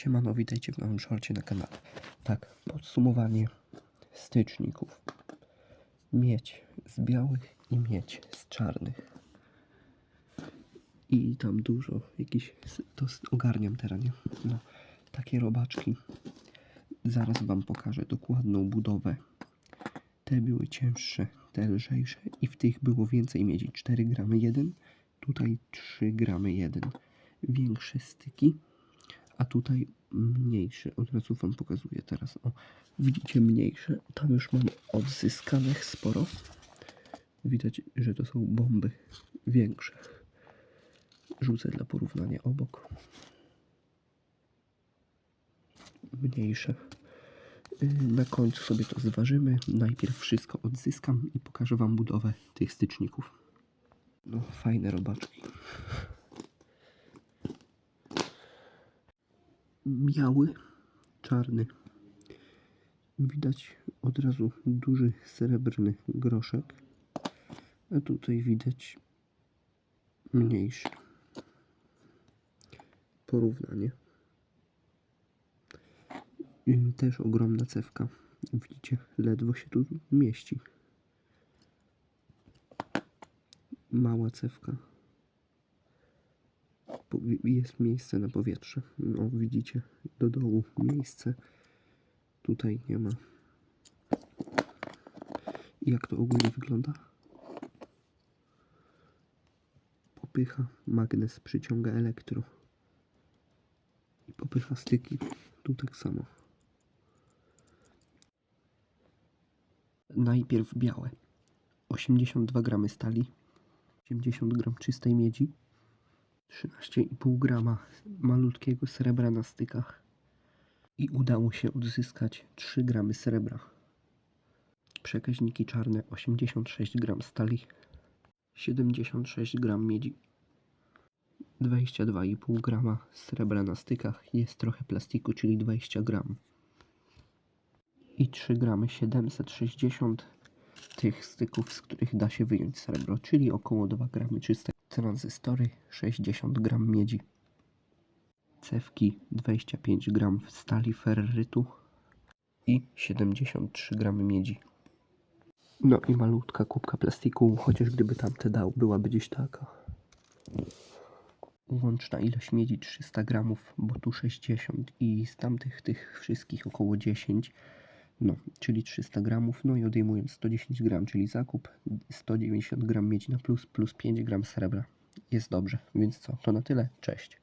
Siemano, witajcie w nowym szorcie na kanale. Tak, podsumowanie styczników. Miedź z białych i miedź z czarnych. I tam dużo jakiś, to ogarniam teraz, nie? No, takie robaczki. Zaraz wam pokażę dokładną budowę. Te były cięższe, te lżejsze i w tych było więcej miedzi. 4 gramy 1, tutaj 3 gramy 1. Większe styki, a tutaj mniejsze. Od razu wam pokazuję teraz. O, widzicie mniejsze. Tam już mam odzyskanych sporo. Widać, że to są bomby większe. Rzucę dla porównania obok. Mniejsze. Yy, Na końcu sobie to zważymy. Najpierw wszystko odzyskam i pokażę wam budowę tych styczników. No, fajne robaczki. Biały, czarny. Widać od razu duży srebrny groszek, a tutaj widać mniejszy. Porównanie. I Też ogromna cewka. Widzicie, ledwo się tu mieści. Mała cewka jest miejsce na powietrze. No, widzicie, do dołu miejsce. Tutaj nie ma. I Jak to ogólnie wygląda? Popycha magnes, przyciąga elektro. I popycha styki. Tu tak samo. Najpierw białe. 82 gramy stali. 80 gram czystej miedzi. 13,5 grama malutkiego srebra na stykach. I udało się odzyskać 3 gramy srebra. Przekaźniki czarne 86 gram stali, 76 gram miedzi, 22,5 grama srebra na stykach, jest trochę plastiku, czyli 20 gram. I 3 gramy 760 tych styków, z których da się wyjąć srebro, czyli około 2 gramy czyste tranzystory, 60 gram miedzi, cewki 25 gram stali ferrytu i 73 gramy miedzi. No i malutka kubka plastiku, chociaż gdyby tamte dał, byłaby gdzieś taka. Łączna ilość miedzi 300 gramów, bo tu 60 i z tamtych tych wszystkich około 10. No, czyli 300 gramów, no i odejmując 110 gram, czyli zakup 190 gram miedzi na plus, plus 5 gram srebra. Jest dobrze, więc co, to na tyle, cześć.